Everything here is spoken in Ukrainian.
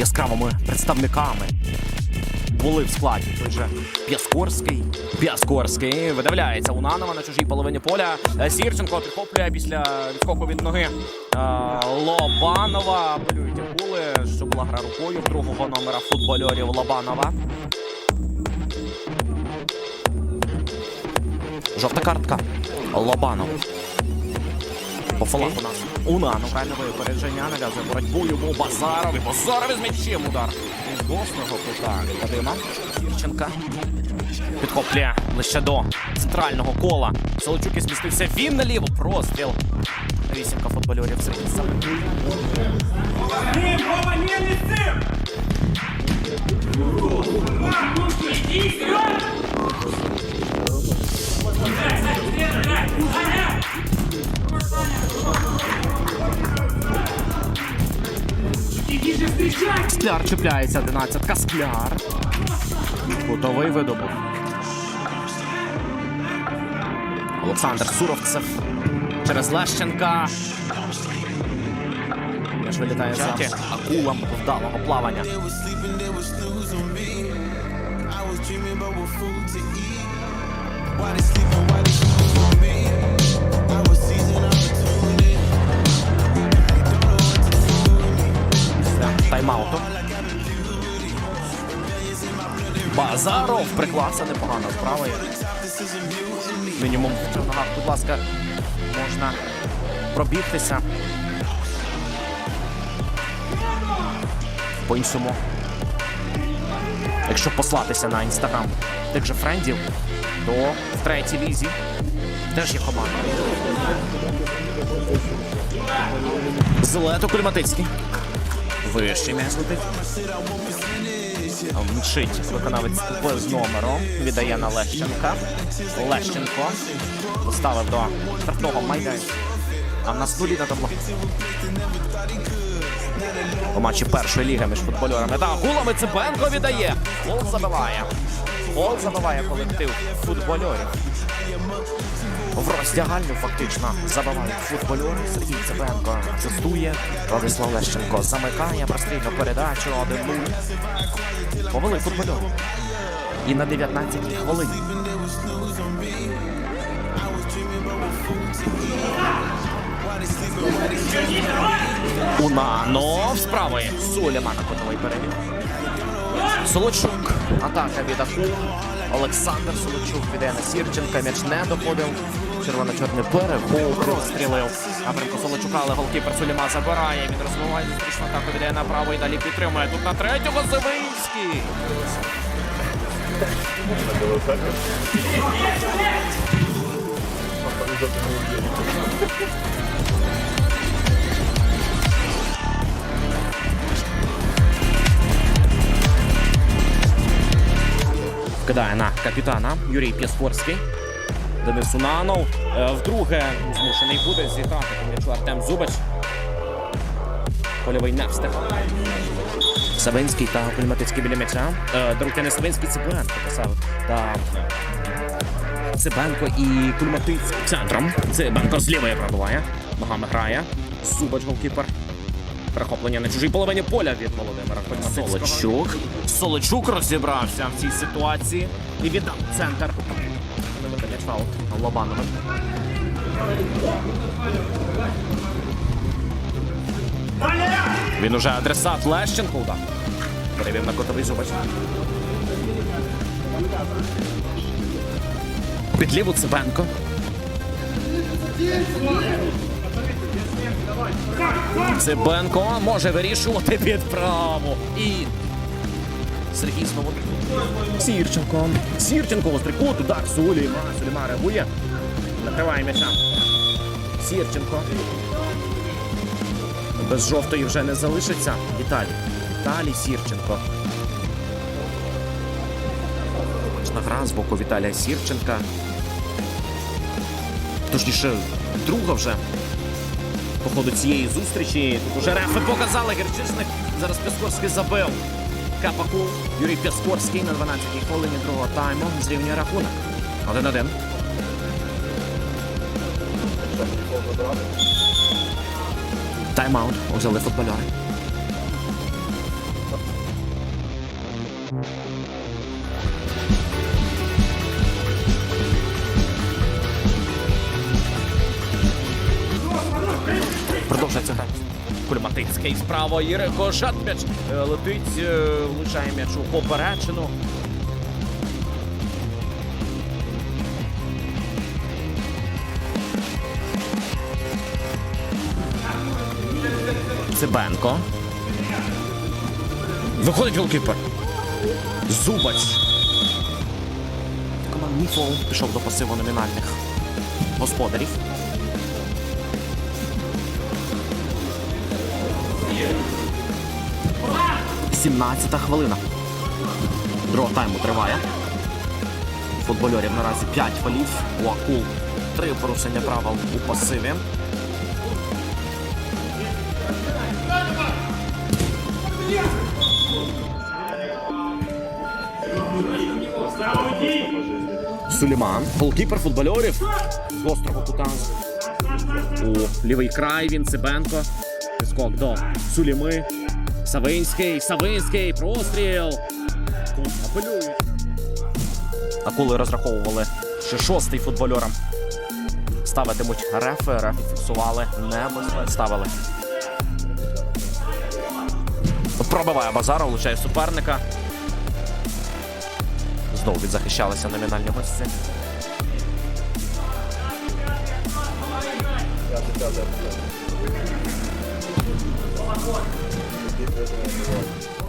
яскравими представниками були в складі. Той же П'яскорський. П'яскорський видавляється Унанова на чужій половині поля. Е, Сірченко підхоплює після відскоку від ноги е, Лобанова. Апелюють акули, що була гра рукою другого номера футбольорів Лобанова. Жовта картка. Лобанов. По фалах у нас Унанов. Правильне випередження. Нав'язує боротьбу йому Базаров. І Базаров із м'ячем удар. Із госного кута від Вадима. Сірченка. Підхоплює лише до центрального кола. Солочук і змістився він наліво. Простріл. Вісімка футбольорів Сергій Савин. Скляр чіпляється 11 Скляр. Кутовий видобув. Олександр Суровцев через Лещенка. М'яч вилітає за акулам вдалого плавання. Sleeping. Why they sleeping, why they snooze on me? Приклався непогано справа. Мінімум в ногах, будь ласка, можна пробігтися. По-іншому. Якщо послатися на інстаграм тих же френдів, то в третій лізі теж є команда. Зелето Кульматицький. Вище м'яч летить. Мчить виконавець з номером. Віддає на Лещенка. Лещенко поставив до штрафного майданчика. А в нас нулі на табло. У матчі першої ліги між футбольорами та гулами Цибенко віддає. Гол забиває. Гол забиває колектив футбольорів. В роздягальню фактично забивають футбольори. Сергій Цибенко асистує. Владислав Лещенко замикає прострільну передачу 1-0. Повели футбольори. І на 19-й хвилині. Унанов з правої. Сулеймана котовий перебіг. Солочук. Атака від Аку. Олександр Солочук піде на Сірченка. М'яч не доходив. Червоно-чорний перегул прострілив. Напрямку Солочука, але голкіпер Суліма забирає. Він розвиває зустрічну атаку, віддає направо і далі підтримує. Тут на третього Зивинський. Кидає на капітана Юрій П'яскорський. Денис Унанов. Е, Вдруге змушений буде зіграти м'ячу Артем Зубач. Польовий не встиг. Савинський та Кульматицький біля м'яча. Е, До не Савинський Цибенко писав. Та Цибенко і Кульматицький центром. Цибенко з лівої пробиває. Ногами грає. Зубач голкіпер. Перехоплення на чужій половині поля від Володимира Кульматицького. Солочук. Солочук розібрався в цій ситуації і віддав центр. Не видає фаул Лобановим. Він уже адресат Лещенко. Удар. Перевів на котовий зубач. Під ліву Цибенко. Цибенко може вирішувати під праву. І Сергій знову. Сірченко. Сірченко острий кут, удар Суліма. Суліма реагує. Накриває м'яча. Сірченко. Без жовтої вже не залишиться. Віталій. Віталій Сірченко. Точна гра з боку Віталія Сірченка. Точніше, друга вже по ходу цієї зустрічі. Тут уже рефи показали Герчишник. Зараз Пяскорський забив. Капаку Юрій Пяскорський на 12-й хвилині другого тайму зрівнює рахунок. 1-1. Тайм-аут взяли футбольори. Шматицький справа і рикошет м'яч е, летить, е, влучає м'яч у поперечину. Цибенко. Виходить голкіпер. Зубач. Командний фол пішов до пасиву номінальних господарів. Сімнадцята хвилина. Другого тайму триває. Футбольорів наразі 5 фолів. У акул 3 порушення правил у пасиві. Суліман. Голкіпер футбольорів з гострого кута. У лівий край він Цибенко. Скок до Суліми. Савинський. Савинський. Простріл. Апелюють. Акули розраховували, що шостий футбольорам ставитимуть. Рефи фіксували. Небезпечно ставили. Пробиває Базара, влучає суперника. Знову відзахищалися номінальні гості. Give you